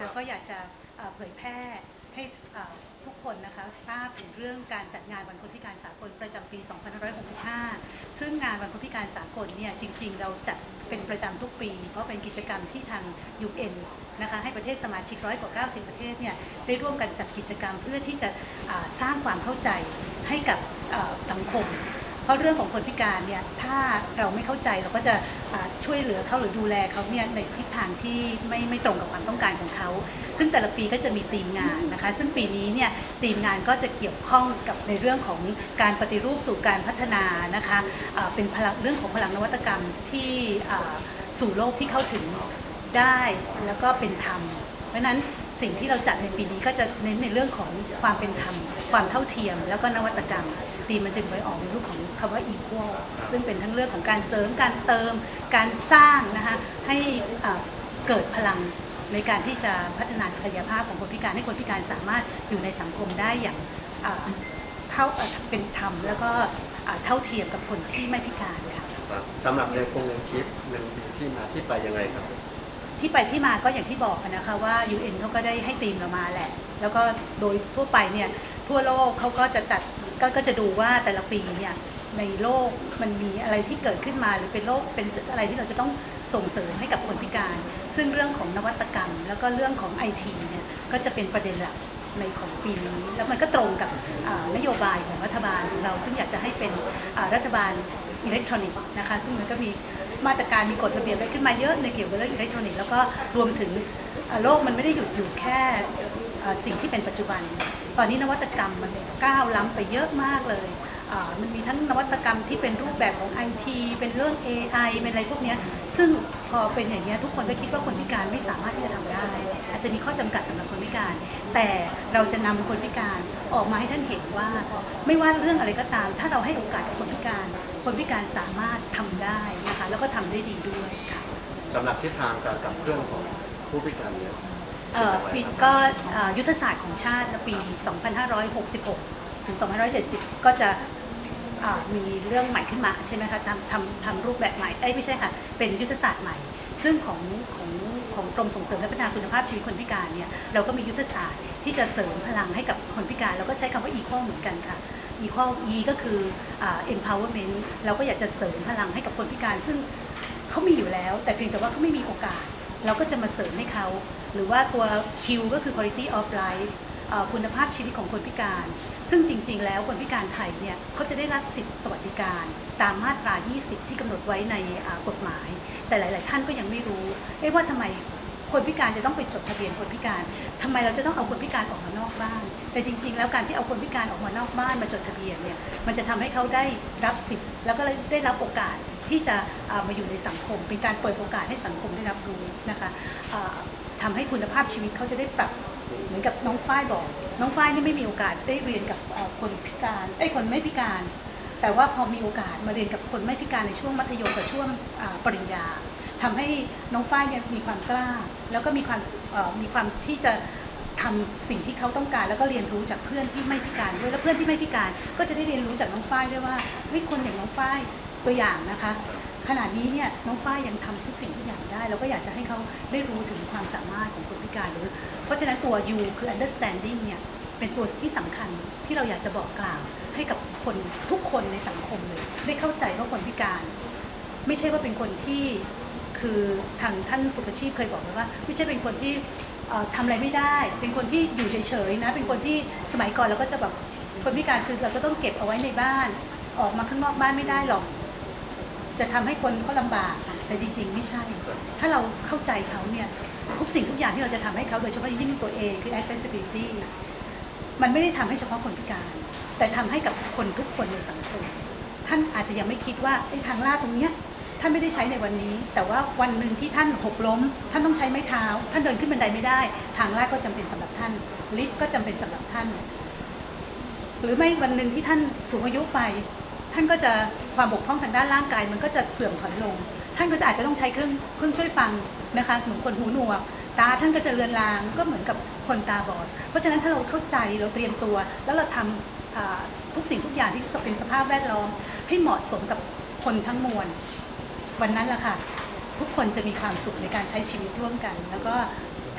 นะคะก็อยากจะเผยแพร่ให้ทุกคนนะคะทราบถึงเรื่องการจัดงานวันคนพิการสากลประจำปี 2565 ซึ่งงานวันคนพิการสากลเนี่ยจริง ๆ เราจัดเป็นประจำทุกปี เพราะเป็นกิจกรรมที่ทาง UN นะคะให้ประเทศสมาชิกร้อยกว่า90 ประเทศเนี่ยได้ร่วมกันจัดกิจกรรมเพื่อที่จะสร้างความเข้าใจให้กับสังคม ราะเรื่องของคนพิการเนี่ยถ้าเราไม่เข้าใจเราก็จะช่วยเหลือเขาหรือดูแลเขาเนี่ยในทิศทางที่ไม่ไม่ตรงกับความต้องการของเขา ซึ่งแต่ละปีก็จะมีธีมงานนะคะ ซึ่งปีนี้เนี่ยธีมงานก็จะเกี่ยวข้องกับในเรื่องของการปฏิรูปสู่การพัฒนานะคะอ่าเป็นพลังเรื่องของพลังนวัตกรรมที่สู่โลกที่เข้าถึงได้แล้วก็เป็นธรรม เพราะนั้นสิ่งที่เราจัดในปีนี้ก็จะเน้นในเรื่องของความเป็นธรรม ความเท่าเทียม แล้วก็นวัตกรรม ตีมมันจึงไว้ออกในรูปของคำว่า equal ซึ่งเป็นทั้งเรื่องของการเสริมการเติม การสร้างนะคะให้อ่าเกิดพลังในการที่จะพัฒนาศักยภาพของคนพิการให้คนพิการสามารถอยู่ในสังคมได้อย่างอ่าเท่าอ่าเป็นธรรม แล้วก็อ่าเท่าเทียมกับคนที่ไม่พิการค่ะครับสำหรับในโครงงานคลิปมันมีที่มาที่ไปยังไงครับ ที่ไปที่มาก็อย่างที่บอกอะนะคะว่า UN เขาก็ได้ให้ธีมเรามาแหละ แล้วก็โดยทั่วไปเนี่ย ทั่วโลกเขาก็จะจัดกก็จะดูว่าแต่ละปีเนี่ยในโลกมันมีอะไรที่เกิดขึ้นมาหรือเป็นโรคเป็นอะไรที่เราจะต้องส่งเสริมให้กับคนพิการ ซึ่งเรื่องของนวัตกรรม แล้วก็เรื่องของไอทีเนี่ยก็จะเป็นประเด็นหลักในของปีนี้ แล้วมันก็ตรงกับนโยบายของรัฐบาลของเราซึ่งอยากจะให้เป็นรัฐบาลอิเล็กทรอนิกส์นะคะซึ่งมันก็มีมาตรการมีกฎระเบียบอะไรขึ้นมาเยอะในเกี่ยวกับเรื่องอิเล็กทรอนิกส์แล้วก็รวมถึงโลกมันไม่ได้หยุดอยู่แค่ สิ่งที่เป็นปัจจุบัน ตอนนี้นวัตกรรมมันก้าวล้ำไปเยอะมากเลยมันมีทั้งนวัตกรรมที่เป็นรูปแบบของ IT เป็นเรื่อง AI เป็นอะไรพวกนี้ซึ่งพอเป็นอย่างเงี้ทุกคนก็คิดว่าคนพิการไม่สามารถที่จะทำได้ อาจจะมีข้อจำกัดสำหรับคนพิการ แต่เราจะนำคนพิการออกมาให้ท่านเห็นว่า ไม่ว่าเรื่องอะไรก็ตาม ถ้าเราให้โอกาสกับคนพิการ คนพิการสามารถทำได้นะคะแล้วก็ทำได้ดีด้วยค่ะสำหรับทิศทางการกับเครื่องของผู้พิการเนี่ย เอ่อปีก็เอ่อยุทธศาสตร์ของชาติในปี 2566 ถึง 2570 ก็จะอ่ามีเรื่องใหม่ขึ้นมาใช่ไหมคะทำทำทำรูปแบบใหม่เอ้ยไม่ใช่ค่ะ เป็นยุทธศาสตร์ใหม่ ซึ่งของของของกรมส่งเสริมและพัฒนาคุณภาพชีวิตคนพิการเนี่ย เราก็มียุทธศาสตร์ที่จะเสริมพลังให้กับคนพิการ แล้วก็ใช้คำว่า equal เหมือนกันค่ะ equal e ก็คืออ่า empowerment เราก็อยากจะเสริมพลังให้กับคนพิการ ซึ่งเขามีอยู่แล้ว แต่เพียงแต่ว่าเขาไม่มีโอกาส เราก็จะมาเสริมให้เขา หรือว่าตัว Q ก็คือ quality of life คุณภาพชีวิตของคนพิการ ซึ่งจริง ๆ แล้วคนพิการไทยเนี่ยเขาจะได้รับสิทธิสวัสดิการ ตามมาตรา 20 ที่กำหนดไว้ในกฎหมาย แต่หลาย ๆ ท่านก็ยังไม่รู้เอ๊ะว่าทำไมคนพิการจะต้องไปจดทะเบียนคนพิการทำไมเราจะต้องเอาคนพิการออกมานอกบ้าน แต่จริง ๆ แล้วการที่เอาคนพิการออกมานอกบ้านมาจดทะเบียนเนี่ย มันจะทำให้เขาได้รับสิทธิ์ แล้วก็ได้รับโอกาส ที่จะามาอยู่ในสังคม เป็นการเปิดโอกาสให้สังคมได้รับรู้นะคะอ่าทำให้คุณภาพชีวิตเขาจะได้ปรับเหมือนกับน้องฝ้ายบอก น้องฝ้ายนี่ไม่มีโอกาสได้เรียนกับคนพิการไอ้คนไม่พิการ แต่ว่าพอมีโอกาสมาเรียนกับคนไม่พิการในช่วงมัธยมกับช่วงปริญญาทำให้น้องฝ้ายเนี่ยมีความกล้า แล้วก็มีความมีความที่จะทำสิ่งที่เขาต้องการแล้วก็เรียนรู้จากเพื่อนที่ไม่พิการด้วยแล้วเพื่อนที่ไม่พิการก็จะได้เรียนรู้จากน้องฝ้ายด้วยว่าเฮ้ยคนอย่างน้องฝ้าย ตัวอย่างนะคะ ขณะนี้เนี่ยน้องฝ้ายยังทำทุกสิ่งทุกอย่างได้ เราก็อยากจะให้เขาได้รู้ถึงความสามารถของคนพิการหรือเพราะฉะนั้นตัว U คือ understanding เนี่ยเป็นตัวที่สำคัญที่เราอยากจะบอกกล่าวให้กับคนทุกคนในสังคมเลยได้เข้าใจว่าคนพิการ ไม่ใช่ว่าเป็นคนที่คือทางท่านสุภชีพเคยบอกไว้ว่า ไม่ใช่เป็นคนที่ทำอะไรไม่ได้ เป็นคนที่อยู่เฉยๆนะ เป็นคนที่สมัยก่อนเราก็จะแบบคนพิการคือเราจะต้องเก็บเอาไว้ในบ้าน ออกมาข้างนอกบ้านไม่ได้หรอก จะทำให้คนเขาลำบากแต่จริงๆ ไม่ใช่ ถ้าเราเข้าใจเขาเนี่ยทุกสิ่งทุกอย่างที่เราจะทำให้เขาโดยเฉพาะยิ่งตัวเองคือ accessibility มันไม่ได้ทำให้เฉพาะคนพิการ แต่ทำให้กับคนทุกคนในสังคม ท่านอาจจะยังไม่คิดว่าไอ้ทางลาดตรงเนี้ยท่านไม่ได้ใช้ในวันนี้ แต่ว่าวันหนึ่งที่ท่านหกล้ม ท่านต้องใช้ไม้เท้า ท่านเดินขึ้นบันไดไม่ได้ ทางลาดก็จำเป็นสำหรับท่าน ลิฟต์ก็จำเป็นสำหรับท่าน หรือไม่วันหนึ่งที่ท่านสูงอายุไป ท่านก็จะความบกพร่องทางด้านร่างกาย มันก็จะเสื่อมถอยลง ท่านก็จะอาจจะต้องใช้เครื่องเครื่องช่วยฟังนะคะเหมือนคนหูหนวก ตาท่านก็จะเลือนลางก็เหมือนกับคนตาบอด เพราะฉะนั้นถ้าเราเข้าใจเราเตรียมตัว แล้วเราทำอ่าทุกสิ่งทุกอย่างที่เป็นสภาพแวดล้อมให้เหมาะสมกับคนทั้งมวลวันนั้นแหละค่ะทุกคนจะมีความสุขในการใช้ชีวิตร่วมกัน แล้วก็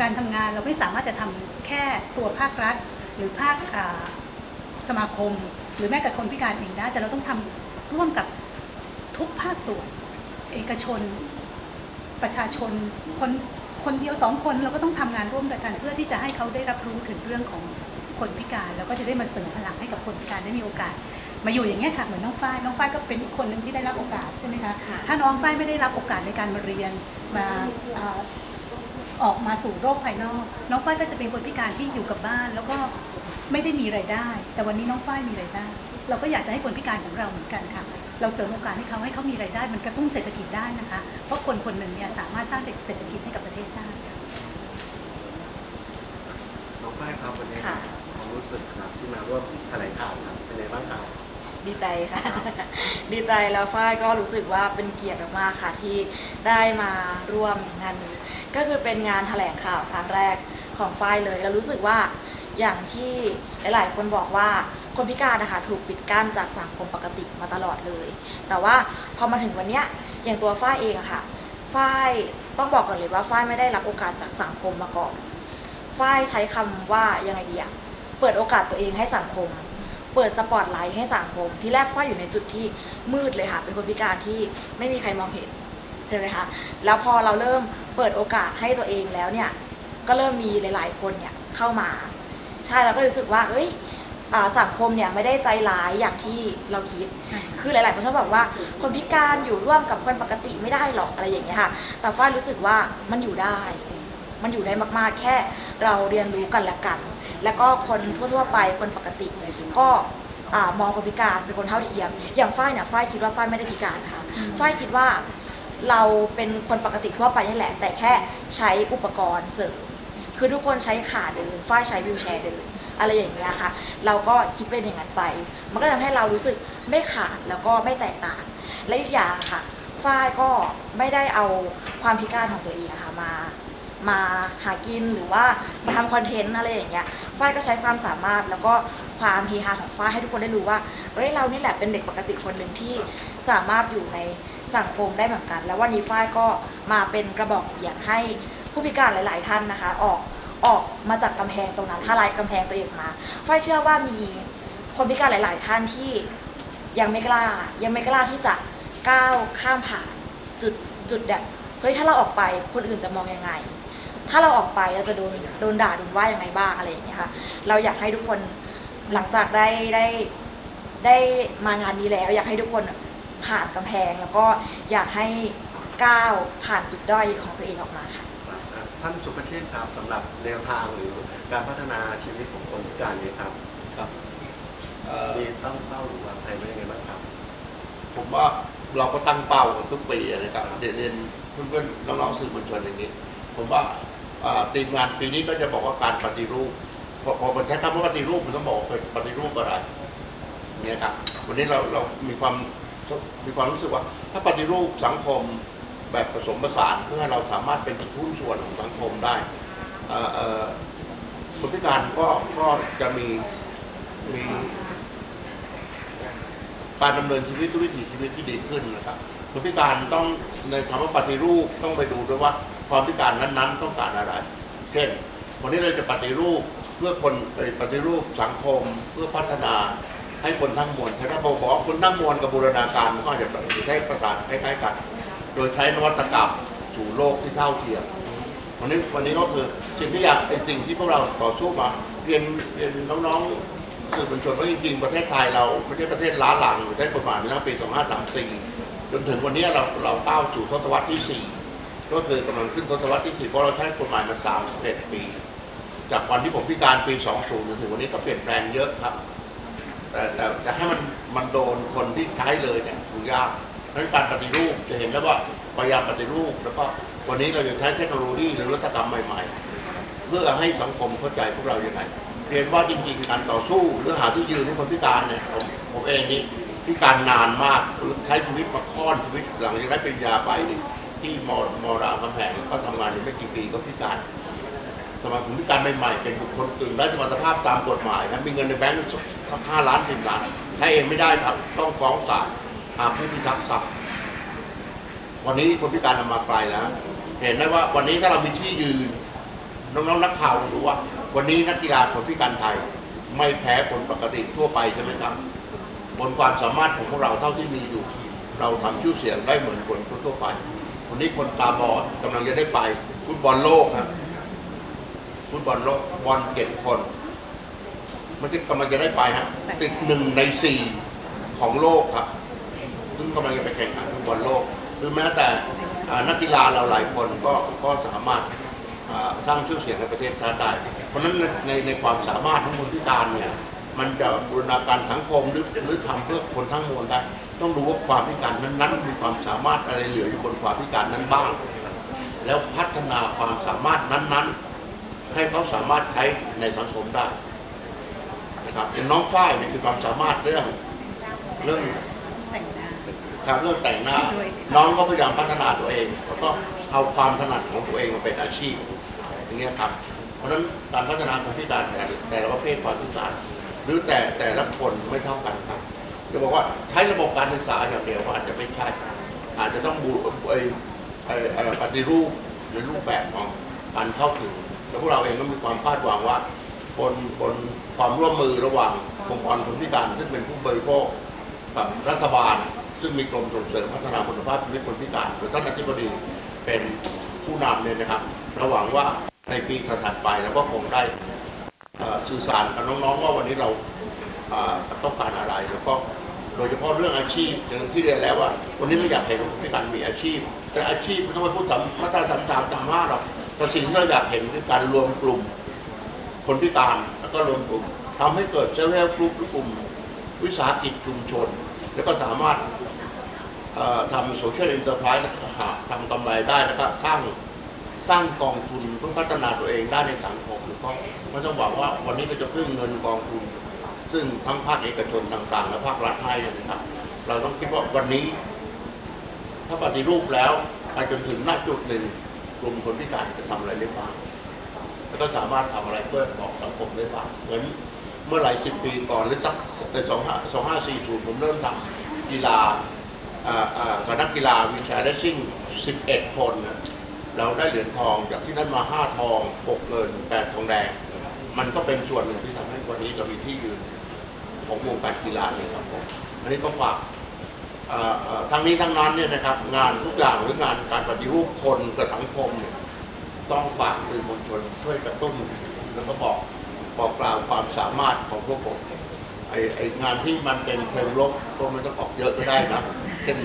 การทำงานเราไม่สามารถจะทำแค่ตัวภาครัฐ หรือภาคอ่าสมาคม รือแม้แต่คนพิการเองได้ แต่เราต้องทำร่วมกับทุกภาคส่วน เอกชน ประชาชน คนคนเดียวสองคนเราก็ต้องทำงานร่วมกัน เพื่อที่จะให้เขาได้รับรู้ถึงเรื่องของคนพิการแล้วก็จะได้มาเสริมพลังให้กับคนพิการได้มีโอกาส มาอยู่อย่างเงี้ยค่ะเหมือนน้องฝ้ายน้องฝ้ายก็เป็นอีกคนหนึ่งที่ได้รับโอกาสใช่ไหมคะค่ะถ้าน้องฝ้ายไม่ได้รับโอกาสในการมาเรียนมาอ่าออกมาสู่โลกภายนอก น้องฝ้ายก็จะเป็นคนพิการที่อยู่กับบ้าน แล้วก็ ไม่ได้มีรายได้ แต่วันนี้น้องฝ้ายมีรายได้ เราก็อยากจะให้คนพิการของเราเหมือนกันค่ะ เราเสริมโอกาสให้เขาให้เขามีรายได้ มันกระตุ้นเศรษฐกิจได้นะคะ เพราะคนคนหนึ่งเนี่ยสามารถสร้างเศรษฐกิจให้กับประเทศได้ค่ะน้องฝ้ายครับวันนี้ค่ะ ความรู้สึกครับที่มาร่วมแถลงข่าวครับเป็นไงบ้างครับ ดีใจค่ะ ดีใจแล้วฝ้ายก็รู้สึกว่าเป็นเกียรติมากๆค่ะที่ได้มาร่วมงานนี้ ก็คือเป็นงานแถลงข่าวครั้งแรกของฝ้ายเลย แล้วรู้สึกว่า อย่างที่หลาย ๆ คนบอกว่าคนพิการนะคะถูกปิดกั้นจากสังคมปกติมาตลอดเลย แต่ว่าพอมาถึงวันเนี้ยอย่างตัวฝ้ายเองอะค่ะฝ้ายต้องบอกก่อนเลยว่าฝ้ายไม่ได้รับโอกาสจากสังคมมาก่อนฝ้ายใช้คำว่ายังไงดีอะเปิดโอกาสตัวเองให้สังคม เปิดสปอตไลท์ให้สังคม ที่แรกฝ้ายอยู่ในจุดที่มืดเลยค่ะ เป็นคนพิการที่ไม่มีใครมองเห็นใช่ไหมคะแล้วพอเราเริ่มเปิดโอกาสให้ตัวเองแล้วเนี่ยก็เริ่มมีหลาย ๆ คนเนี่ยเข้ามา ช่เราก็รู้สึกว่าเอ้ยอ่าสังคมเนี่ยไม่ได้ใจร้ายอย่างที่เราคิด คือหลาย ๆ คนชอบบอกว่าคนพิการอยู่ร่วมกับคนปกติไม่ได้หรอกอะไรอย่างเงี้ยค่ะ แต่ฝ้ายรู้สึกว่ามันอยู่ได้ มันอยู่ได้มากๆ แค่เราเรียนรู้กันและกัน แล้วก็คนทั่วๆไปคนปกติก็อ่ามองคนพิการเป็นคนเท่าเทียม อย่างฝ้ายเนี่ยฝ้ายคิดว่าฝ้ายไม่ได้พิการค่ะฝ้ายคิดว่าเราเป็นคนปกติทั่วไปนี่แหละ แต่แค่ใช้อุปกรณ์เสริม คือทุกคนใช้ขาเดินฝ้ายใช้วิวแชร์เดินอะไรอย่างเงี้ยค่ะ เราก็คิดเป็นอย่างนั้นไป มันก็ทำให้เรารู้สึกไม่ขาดแล้วก็ไม่แตกต่าง และอีกอย่างค่ะฝ้ายก็ไม่ได้เอาความพิการของตัวเองอะค่ะมา มาหากินหรือว่ามาทำคอนเทนต์อะไรอย่างเงี้ยฝ้ายก็ใช้ความสามารถแล้วก็ความเฮฮาของฝ้ายให้ทุกคนได้รู้ว่าเฮ้ยเรานี่แหละเป็นเด็กปกติคนหนึ่งที่สามารถอยู่ในสังคมได้เหมือนกัน แล้ววันนี้ฝ้ายก็มาเป็นกระบอกเสียงให้ผู้พิการหลาย ๆ ท่านนะคะ ออก ออกมาจากกำแพงตรงนั้นถ้าลายกำแพงตัวเองมาฝ้ายเชื่อว่ามีคนพิการหลาย ๆ ท่านที่ยังไม่กล้า ยังไม่กล้าที่จะก้าวข้ามผ่านจุดจุดแบบเฮ้ยถ้าเราออกไปคนอื่นจะมองยังไง ถ้าเราออกไปเราจะโดนโดนด่าโดนว่ายังไงบ้างอะไรอย่างเงี้ยค่ะเราอยากให้ทุกคนหลังจากได้ได้ได้มางานนี้แล้ว อยากให้ทุกคนผ่านกำแพงแล้วก็อยากให้ก้าวผ่านจุดด้อยของตัวเองออกมาค่ะ ท่านสุภเชษฐ์ครับสำหรับแนวทางหรือการพัฒนาชีวิตของคนพิการนี้ครับครับเอ่อมีตั้งเป้าหรือวางแผนไว้ยังไงบ้างครับ ผมว่าเราก็ตั้งเป้ากันทุกปีนะครับเรียนเรียนเพื่อนๆน้องๆสื่อมวลชนอย่างนี้ ผมว่าเอ่อทีมงานปีนี้ก็จะบอกว่าการปฏิรูปพอพอมันใช้คำว่าปฏิรูปมันต้องบอกว่าเป็นปฏิรูปอะไรเนี่ยครับวันนี้เราเรามีความมีความรู้สึกว่า ถ้าปฏิรูปสังคม แบบผสมผสานเพื่อให้เราสามารถเป็นหุ้นส่วนของสังคมได้คนพิการก็ก็จะมีมีการดำเนินชีวิตด้วยวิถีชีวิตที่ดีขึ้นนะครับคนพิการต้องในคำว่าปฏิรูปต้องไปดูด้วยว่าความพิการนั้นๆ ต้องการอะไร เช่น วันนี้เราจะปฏิรูปเพื่อคนปฏิรูปสังคมเพื่อพัฒนาให้คนทั้งมวลถ้าเราบอกคนทั้งมวลกับบูรณาการมันก็อาจจะใช้ประสานคล้ายๆกัน โดยใช้นวัตกรรมสู่โลกที่เท่าเทียมวันนี้วันนี้ก็คือสิ่งที่อยากเป็นสิ่งที่พวกเราต่อสู้มาเรียนเรียนน้องๆสื่อมวลชนว่าจริงๆประเทศไทยเราไม่ใช่ประเทศล้าหลังหรือได้กฎหมายมาตั้งปี 2534 จนถึงวันนี้เราเราก้าวสู่ทศวรรษที่ 4 ก็คือกำลังขึ้นทศวรรษที่ 4 เพราะเราใช้กฎหมายมา 31 ปี จากวันที่ผมพิการปี 20 จนถึงวันนี้ก็เปลี่ยนแปลงเยอะครับ แต่แต่จะให้มันมันโดนคนที่ใช้เลยเนี่ยมันยาก นั้นการปฏิรูปจะเห็นแล้วว่าพยายามปฏิรูป แล้วก็วันนี้เราจะใช้เทคโนโลยีหรือวัตกรรมใหม่ๆ เพื่อให้สังคมเข้าใจพวกเราอย่างไรเรียนว่าจริงๆ การต่อสู้หรือหาที่ยืนให้คนพิการเนี่ยผมผมเองนี่พิการนานมากใช้ชีวิตมาค่อนชีวิตหลังจากได้ปริญญาไปนี่ที่มอมรามคำแหงก็ทำงานอยู่ไม่กี่ปีก็พิการสมัยผมพิการใหม่ๆเป็นบุคคลอื่นไร้สมรรถภาพตามกฎหมายครับมีเงินในแบงก์ห้าล้านสิบล้านใช้เองไม่ได้ครับต้องฟ้องศาล หาผู้พิทักษ์ทรัพย์วันนี้คนพิการนำมาไกลแล้วเห็นได้ว่าวันนี้ถ้าเรามีที่ยืนน้องๆนักข่าวรู้ว่า วันนี้นักกีฬาคนพิการไทย ไม่แพ้คนปกติทั่วไปใช่ไหมครับบนความสามารถของพวกเราเท่าที่มีอยู่ เราทำชื่อเสียงได้เหมือนคนทั่วไป วันนี้คนตาบอดกำลังจะได้ไปฟุตบอลโลกครับฟุตบอลโลกบอลเจ็ดคนไม่ใช่กำลังจะได้ไปฮะติดหนึ่งในสี่ของโลกครับ ซึ่งกำลังจะไปแข่งขันฟุตบอลโลก หรือแม้แต่นักกีฬาเราหลายคนก็ก็สามารถสร้างชื่อเสียงให้ประเทศชาติได้ เพราะฉะนั้นในในความสามารถของคนพิการเนี่ยมันจะบูรณาการสังคมหรือหรือทำเพื่อคนทั้งมวลได้ ต้องดูว่าความพิการนั้นๆมีความสามารถอะไรเหลืออยู่บนความพิการนั้นบ้าง แล้วพัฒนาความสามารถนั้นๆ ให้เขาสามารถใช้ในสังคมได้นะครับเป็นน้องฝ้ายเนี่ยมีความสามารถเรื่องเรื่อง ครับเรื่องแต่งหน้าด้วยน้องก็พยายามพัฒนาตัวเองแล้วก็เอาความถนัดของตัวเองมาเป็นอาชีพ อย่างเงี้ยครับ เพราะฉะนั้นการพัฒนาคนพิการแต่แต่ละประเภทความพิการ หรือแต่แต่ละคนไม่เท่ากันครับจะบอกว่าใช้ระบบการศึกษาอย่างเดียวก็อาจจะไม่ใช่อาจจะต้องบูไอไอ้ไอ้ปฏิรูปหรือรูปแบบของการเข้าถึงแล้วพวกเราเองก็มีความคาดหวังว่าบนบนความร่วมมือระหว่างองค์กรคนพิการซึ่งเป็นผู้บริโภคกับรัฐบาล ซึ่งมีกรมส่งเสริมพัฒนาคุณภาพชีวิตคนพิการโดยท่านอธิบดีเป็นผู้นำเนี่ยนะครับระหวังว่าในปีถัดไปเราก็คงได้สื่อสารกับน้องๆว่าวันนี้เราต้องการอะไรแล้วก็โดยเฉพาะเรื่องอาชีพอย่างที่เรียนแล้วว่า วันนี้เราอยากเห็นคนพิการมีอาชีพ แต่อาชีพไม่ต้องไปพูดตามมาตราสามสามสามห้าหรอกแต่สิ่งที่เราอยากเห็นคือการรวมกลุ่มคนพิการแล้วก็รวมกลุ่มทำให้เกิดเซลล์กลุ่มหรือกลุ่มวิสาหกิจชุมชน แล้วก็สามารถ ทำโซเชียล e อนเตอร์ไพรส์ทำกำไรได้แล้วก็สร้างสร้างกองทุนเพื่อพัฒนาตัวเองได้ในสังคมก็ไม่ต้องบอกว่าวันนี้เราจะพึ่งเงินกองทุน ซึ่งทั้งภาคเอกชนต่าง ๆ และภาครัฐให้เนี่ยนะครับ เราต้องคิดว่าวันนี้ ถ้าปฏิรูปแล้วไปจนถึงหน้าจุดหนึ่งกลุ่มคนพิการจะทำอะไรได้บ้างแล้วก็สามารถทำอะไรเพื่อบอกสังคมได้บ้างเหมือนเมื่อหลายสิบปีก่อนหรือสักในสองห้าสองห้าสี่ศูนย์ผมเริ่มทำกีฬา กับนักกีฬาวินแชร์เลสซิ่งสิบเอ็ดคนนะเราได้เหรียญทองจากที่นั้นมาห้าทองหกเงินแปดทองแดง มันก็เป็นส่วนหนึ่งที่ทำให้วันนี้เรามีที่ยืนของวงการกีฬาเลยครับผมอันนี้ต้องฝากทั้งนี้ทั้งนั้นเนี่ยนะครับงานทุกอย่างหรืองานการปฏิรูปคนกับสังคมเนี่ยต้องฝากสื่อมวลชนช่วยกระตุ้นแล้วก็บอกบอกกล่าวความสามารถของพวกผมไอไองานที่มันเป็นเชิงลบก็ไม่ต้องออกเยอะก็ได้นะ เช่น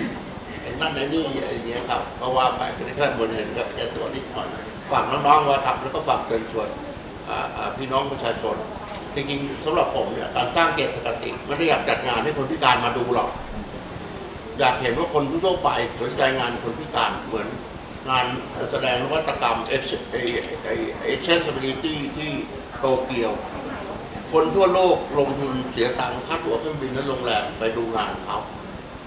ไอ้นั่นไอ้นี่ไอ้เนี้ยครับเพราะว่าไปเป็นแค่บนเห็นก็แค่ตัวนิดหน่อยฝากน้องๆว้ครับแล้วก็ฝากเชิญชวนพี่น้องประชาชนจริงๆสำหรับผมเนี่ยการสร้างเกียรติกติไม่ได้อยากจัดงานให้คนพิการมาดูหรอก อยากเห็นว่าคนทั่วไปสนใจงานคนพิการเหมือนงานแสดงนวัตกรรม accessibility ที่โตเกียว คนทั่วโลกลงทุนเสียตังค่าตั๋วเครื่องบินและโรงแรมไปดูงานเขา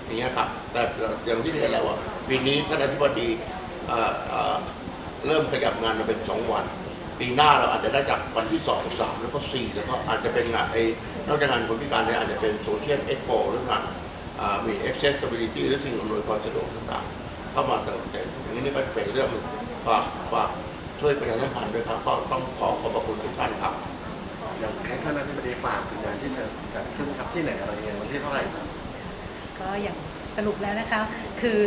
อย่างเงี้ยครับแต่อย่างที่เรียนแล้วว่าปีนี้ท่านอธิบดีเอ่อเอ่อเริ่มขยับงานมาเป็นสองวัน ปีหน้าเราอาจจะได้จากวันที่สองสามแล้วก็สี่แล้วก็อาจจะเป็นงานไอ้นอกจากงานคนพิการเนี่ยอาจจะเป็นโซเชียลเอ็กโปหรืองานอ่ามี accessibility และสิ่งอำนวยความสะดวกต่างๆเข้ามาเติมเต็มอย่างนี้นี่ก็จะเป็นเรื่องหนึ่งฝากฝากช่วยประชาสัมพันธ์ด้วยครับก็ต้องขอขอบพระคุณทุกท่านครับ อย่างให้ท่านอธิบดีฝากถึงงานที่จะจัดขึ้นครับที่ไหนอะไรยังไงวันที่เท่าไหร่ครับ ก็อย่างสรุปแล้วนะคะ คือ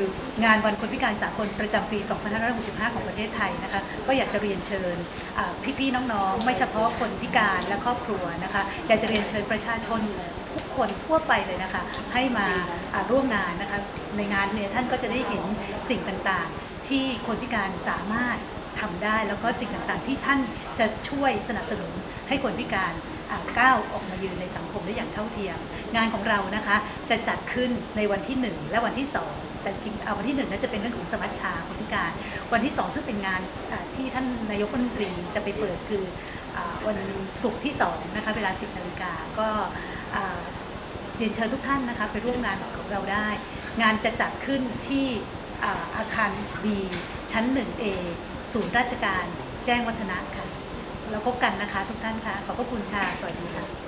งานวันคนพิการสากลประจำปี 2565 ของประเทศไทยนะคะ ก็อยากจะเรียนเชิญพี่ๆน้องๆ ไม่เฉพาะคนพิการและครอบครัวนะคะ อยากจะเรียนเชิญประชาชนทุกคนทั่วไปเลยนะคะ ให้มาร่วมงานนะคะ ในงานเนี่ยท่านก็จะได้เห็นสิ่งต่างๆ ที่คนพิการสามารถทำได้ แล้วก็สิ่งต่างๆ ที่ท่านจะช่วยสนับสนุนให้คนพิการ ก้าวออกมายืนในสังคมได้อย่างเท่าเทียม งานของเรานะคะจะจัดขึ้นในวันที่ 1 และวันที่ 2แต่จริงเอาวันที่1นั้นจะเป็นเรื่องของสมัชชาคนพิการ วันที่2ซึ่งเป็นงานที่ท่านนายกรัฐมนตรีจะไปเปิดคืออวันศุกร์ที่2นะคะเวลา 10นาฬิกาก็เรียนเชิญทุกท่านนะคะไปร่วมงานของเราได้ งานจะจัดขึ้นที่อาอาคาร B ชั้น 1A ศูนย์ราชการแจ้งวัฒนะค่ะ แล้วพบกันนะคะทุกท่านค่ะ ขอบพระคุณค่ะ สวัสดีค่ะ